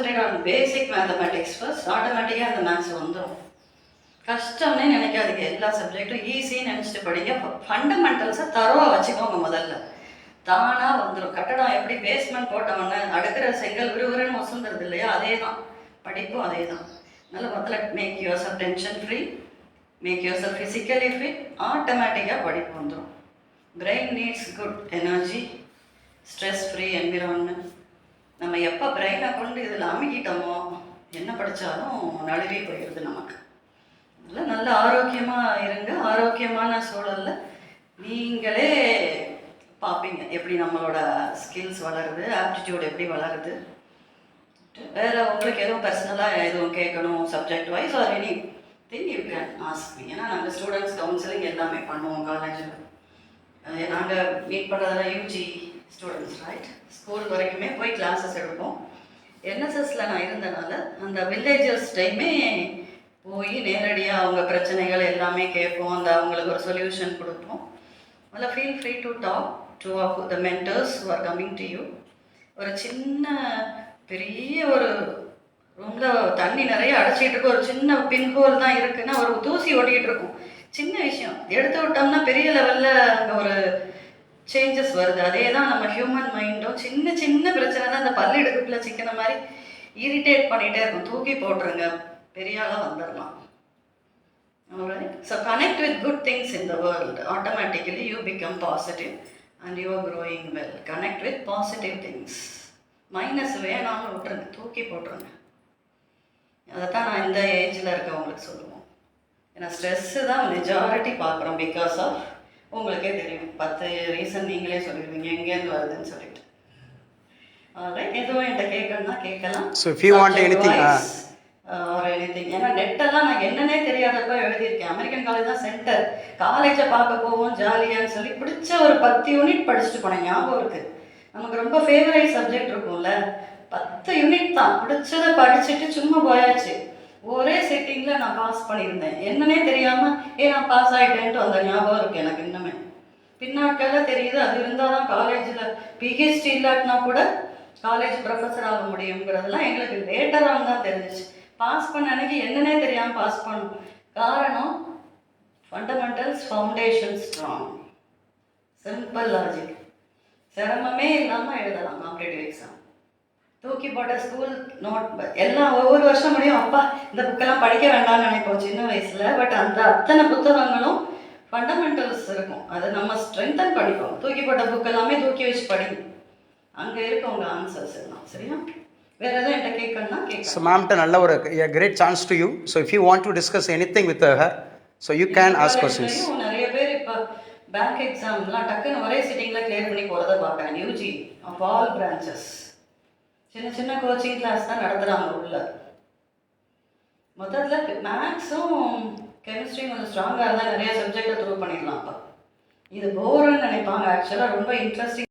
Concentrate on basic mathematics first ஆட்டோமேட்டிக்காக அந்த maths வந்துடும் கஷ்டம்னே நினைக்காதீங்க. எல்லா சப்ஜெக்ட்டும் ஈஸின்னு நினச்சிட்டு படிங்க. ஃபண்டமெண்டல்ஸை தரோவாக வச்சுக்கோங்க முதல்ல. தானாக வந்துடும் கட்டடம் எப்படி பேஸ்மெண்ட் போட்டவொன்னே அடுக்கிற செங்கல் விறுவிறுன்னு வசந்துருது இல்லையா? அதே தான் படிப்பும் அதே தான் நல்ல முதல்ல make yourself tension free make yourself physically fit ஆட்டோமேட்டிக்காக படிப்பு வந்துடும் brain needs good energy stress free environment நம்ம எப்போ பிரெயினை கொண்டு இதில் அமுக்கிட்டோமோ என்ன படித்தாலும் நழுவி போயிடுது நமக்கு. அதனால் நல்ல ஆரோக்கியமாக இருங்க. ஆரோக்கியமான சூழலில் நீங்களே பார்ப்பீங்க. எப்படி நம்மளோட ஸ்கில்ஸ் வளருது ஆப்டிடியூட் எப்படி வளருது. வேறு உங்களுக்கு எதுவும் பர்சனலாக எதுவும் கேட்கணும் subject wise or anything you can ask ஏன்னா நாங்கள் ஸ்டூடெண்ட்ஸ் கவுன்சிலிங் எல்லாமே பண்ணுவோம் காலேஜில் நாங்கள் மீட் பண்ணுறதெல்லாம் யூஜி ஸ்டூடெண்ட்ஸ் ரைட் ஸ்கூல் வரைக்குமே போய் கிளாஸஸ் எடுப்போம். என்எஸ்எஸ்ல நான் இருந்தனால அந்த வில்லேஜஸ் டைமே போய் நேரடியாக அவங்க பிரச்சனைகள் எல்லாமே கேட்போம். அந்த அவங்களுக்கு ஒரு சொல்யூஷன் கொடுப்போம். அதில் feel free to talk to the mentors are coming to you ஒரு சின்ன பெரிய ஒரு ரூமில் தண்ணி நிறைய அடைச்சிட்டு இருக்கும் ஒரு சின்ன பின்ஹோல் தான் இருக்குன்னா ஒரு தூசி ஓட்டிகிட்டு இருக்கும். சின்ன விஷயம். எடுத்து விட்டோம்னா பெரிய லெவலில் அங்கே ஒரு சேஞ்சஸ் வருது. அதே தான் நம்ம ஹியூமன் மைண்டும் சின்ன சின்ன பிரச்சனை தான் அந்த பல்லு எடுக்கக்குள்ள சிக்கின மாதிரி இரிட்டேட் பண்ணிகிட்டே இருக்கும். தூக்கி போட்டுருங்க. பெரிய ஆளாக வந்துடலாம். So connect with good things in the the automatically you become positive and and you are growing well. Connect with minus வேணாலும் விட்டுருங்க. தூக்கி போட்டுருங்க. அதைத்தான் நான் இந்த ஏஜில் இருக்கவங்களுக்கு சொல்லுவோம். ஏன்னா ஸ்ட்ரெஸ்ஸு தான் மெஜாரிட்டி பார்க்குறோம். பிகாஸ் ஆஃப் உங்களுக்கே தெரியும். பத்து ரீசன் நீங்களே சொல்லிடுவீங்க. எங்கேருந்து வருதுன்னு சொல்லிட்டு. எதுவும் என்கிட்ட கேட்கணும்னா கேட்கலாம். எனிதிங் ஏன்னா நெட்டெல்லாம் நான் என்னன்னே தெரியாதப்ப எழுதியிருக்கேன். அமெரிக்கன் காலேஜ் தான் சென்டர் காலேஜை பார்க்க போவோம் ஜாலியான்னு சொல்லி பிடிச்ச ஒரு பத்து யூனிட் படிச்சுட்டு போனேன். ஞாபகம் இருக்கு. நமக்கு ரொம்ப ஃபேவரட் சப்ஜெக்ட் இருக்கும்ல. பத்து யூனிட் தான். பிடிச்சதை படிச்சுட்டு சும்மா போயாச்சு. ஒரே செட்டிங்கில் நான் பாஸ் பண்ணியிருந்தேன். என்னன்னே தெரியாமல் ஏ நான் பாஸ் ஆகிட்டேன்ட்டு அந்த ஞாபகம் இருக்கு எனக்கு இன்னுமே. பின்னாட்களில் தெரியுது அது இருந்தால் தான் காலேஜில் பிஹெச்டி இல்லாட்டினா கூட காலேஜ் ப்ரொஃபஸர் ஆக முடியுங்கிறதெல்லாம் எங்களுக்கு லேட்டராக தான் தெரிஞ்சிச்சு. பாஸ் பண்ண அன்னைக்கு என்னன்னே தெரியாமல் பாஸ் பண்ணும். காரணம் fundamentals foundation strong simple logic சிரமமே இல்லாமல் எழுதலாம் காம்படேட்டிவ் எக்ஸாம் தூக்கி போட்ட ஸ்கூல் நோட் எல்லாம் ஒவ்வொரு வருஷம் முடியும். அப்பா இந்த புக்கெல்லாம் படிக்க வேண்டாம்னு நினைப்போம். சின்ன வயசில். பட் அந்த அத்தனை புத்தகங்களும் ஃபண்டமெண்டல்ஸ் இருக்கும். அதை நம்ம ஸ்ட்ரென்தன் பண்ணிப்போம். தூக்கி போட்ட புக் எல்லாமே தூக்கி வச்சு படிங்க. அங்கே இருக்கு உங்கள் ஆன்சர்ஸ் எல்லாம். சரியா? வேற எதுவும் என்கிட்ட கேட்கணும்னா கேட்க ஸோ மேம்கிட்ட நல்ல ஒரு great chance to you so if you want to discuss anything with her so you can ask questions நிறைய பேர் இப்போ பேங்க் எக்ஸாம்லாம் டக்குன்னு ஒரே சிட்டிங்கில் கிளியர் பண்ணி போகிறத பார்க்குறேன் யூஜி ஆஃப் ஆல் பிரான்ச்சஸ் சின்ன சின்ன கோச்சிங் கிளாஸ் தான் நடத்துகிறாங்க உள்ள. மொத்தத்தில் மேக்ஸும் கெமிஸ்ட்ரியும் கொஞ்சம் ஸ்ட்ராங்காக இருந்தால் நிறைய சப்ஜெக்டை த்ரூ பண்ணிடலாம் அப்போ இது போருன்னு நினைப்பாங்க. ஆக்சுவலாக ரொம்ப இன்ட்ரெஸ்டிங்